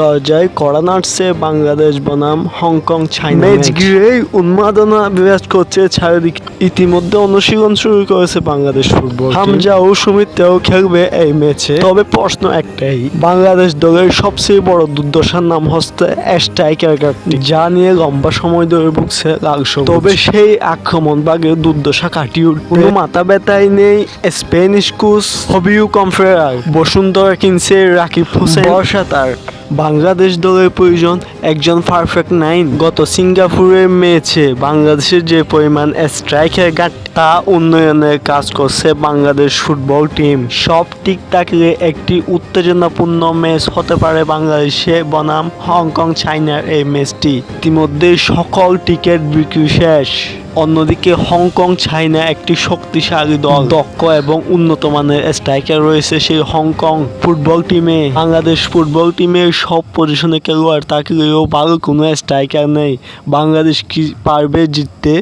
দরজায় কড়া নাড়ছে বাংলাদেশ বনাম হংকং চাইনা ম্যাচ। ঘিরেই উন্মাদনা বিরাজ করছে চারিদিকে। ইতিমধ্যে অনুশীলন শুরু করেছে বাংলাদেশ ফুটবল হামজা ও সুমিতেও খেলবে এই ম্যাচে। তবে প্রশ্ন একটাই বাংলাদেশ দলের সবচেয়ে বড় দুর্দশার নাম হচ্ছে স্ট্রাইকার ঘাটতি যা নিয়ে লম্বা সময় ধরে ভুগছে লাল সবুজ। তবে সেই আক্রমণ বাগে দুর্দশা কাটিয়ে কোনো মাথা ব্যথাই নেই স্পেনিশ কোচ হবিউ কমফেরার বসুন্ধরা কিনছে রাকিব হোসেন। বর্ষা তার। বাংলাদেশ দলের প্রয়োজন একজন পারফেক্ট নাইন গত সিঙ্গাপুরের ম্যাচে বাংলাদেশের যে পরিমাণ স্ট্রাইকের গাট তা উন্নয়নের কাজ করছে বাংলাদেশ ফুটবল টিম সব ঠিক থাকলে একটি উত্তেজনাপূর্ণ ম্যাচ হতে পারে বাংলাদেশে বনাম হংকং চাইনার এই ম্যাচটি। ইতিমধ্যে সকল টিকিট বিক্রি শেষ। অন্যদিকে হংকং চাইনা একটি শক্তিশালী দল। দক্ষ এবং উন্নত মানের স্ট্রাইকার রয়েছে সেই হংকং ফুটবল টিমে বাংলাদেশ ফুটবল টিমে সব পজিশনে খেলোয়াড় থাকলেও ভালো কোনো স্ট্রাইকার নেই। বাংলাদেশ কি পারবে জিততে?